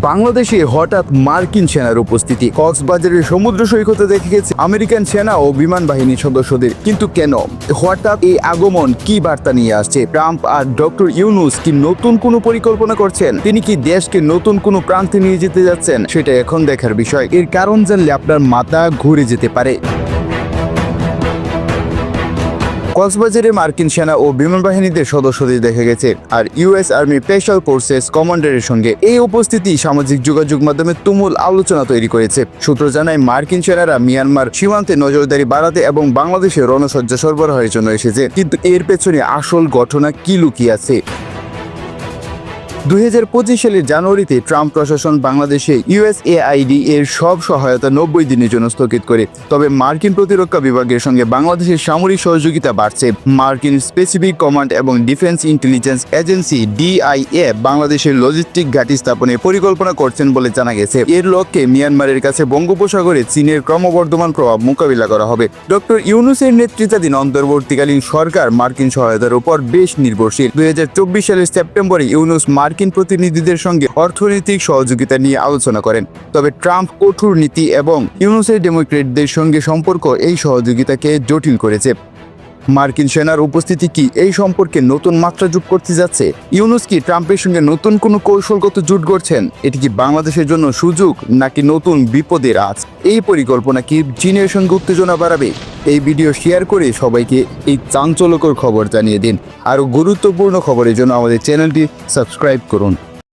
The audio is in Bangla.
বাংলাদেশে হঠাৎ মার্কিন সেনার উপস্থিতি। কক্সবাজারের সমুদ্র সৈকতে দেখে গেছে আমেরিকান সেনা ও বিমান বাহিনীর সদস্যদের। কিন্তু কেন? হঠাৎ এই আগমন কি বার্তা নিয়ে আসছে? ট্রাম্প আর ডক্টর ইউনুস কি নতুন কোনো পরিকল্পনা করছেন? তিনি কি দেশকে নতুন কোনো প্রান্তে নিয়ে যেতে যাচ্ছেন? সেটা এখন দেখার বিষয়। এর কারণ জানলে আপনার মাথা ঘুরে যেতে পারে। কক্সবাজারে মার্কিন সেনা ও বিমান বাহিনীদের সদস্যদের দেখা গেছে। আর ইউএস আর্মি স্পেশাল ফোর্সেস কমান্ডারের সঙ্গে এই উপস্থিতি সামাজিক যোগাযোগ মাধ্যমে তুমুল আলোচনা তৈরি করেছে। সূত্র জানায়, মার্কিন সেনারা মিয়ানমার সীমান্তে নজরদারি বাড়াতে এবং বাংলাদেশে রণসজ্জা সরবরাহের জন্য এসেছে। কিন্তু এর পেছনে আসল ঘটনা কি লুকিয়ে আছে? দুই হাজার পঁচিশ সালের জানুয়ারিতে ট্রাম্প প্রশাসন বাংলাদেশে ইউএসএআইডি এর সব সহায়তা নব্বই দিনের জন্য স্থগিত করে। তবে মার্কিন প্রতিরক্ষা বিভাগের সঙ্গে বাংলাদেশের সামরিক সহযোগিতা বাড়ছে। মার্কিন স্পেসিফিক কমান্ড এবং ডিফেন্স ইন্টেলিজেন্স এজেন্সি ডিআইএ বাংলাদেশের লজিস্টিক ঘাঁটি স্থাপনের পরিকল্পনা করছেন বলে জানা গেছে। এর লক্ষ্যে মিয়ানমারের কাছে বঙ্গোপসাগরে চীনের ক্রমবর্ধমান প্রভাব মোকাবিলা করা হবে। ডক্টর ইউনুসের নেতৃত্বাধীন অন্তর্বর্তীকালীন সরকার মার্কিন সহায়তার উপর বেশ নির্ভরশীল। দুই হাজার চব্বিশ সালের সেপ্টেম্বরে ইউনুস মার্কিন প্রতিনিধিদের সঙ্গে অর্থনৈতিক সহযোগিতা নিয়ে আলোচনা করেন। তবে ট্রাম্প কঠোর নীতি এবং ইউনুসের ডেমোক্রেটদের সঙ্গে সম্পর্ক এই সহযোগিতাকে জটিল করেছে। মার্কিন সেনার উপস্থিতি কি এই সম্পর্কে নতুন মাত্রা যোগ করতে যাচ্ছে? ইউনুস কি ট্রাম্পের সঙ্গে নতুন কোনো কৌশলগত জোট করছেন এটি কি বাংলাদেশের জন্য সুযোগ নাকি নতুন বিপদের আজ এই পরিকল্পনা কি চীনের সঙ্গে উত্তেজনা বাড়াবে? এই ভিডিও শেয়ার করে সবাইকে এই চাঞ্চল্যকর খবর জানিয়ে দিন। আরও গুরুত্বপূর্ণ খবরের জন্য আমাদের চ্যানেলটি সাবস্ক্রাইব করুন।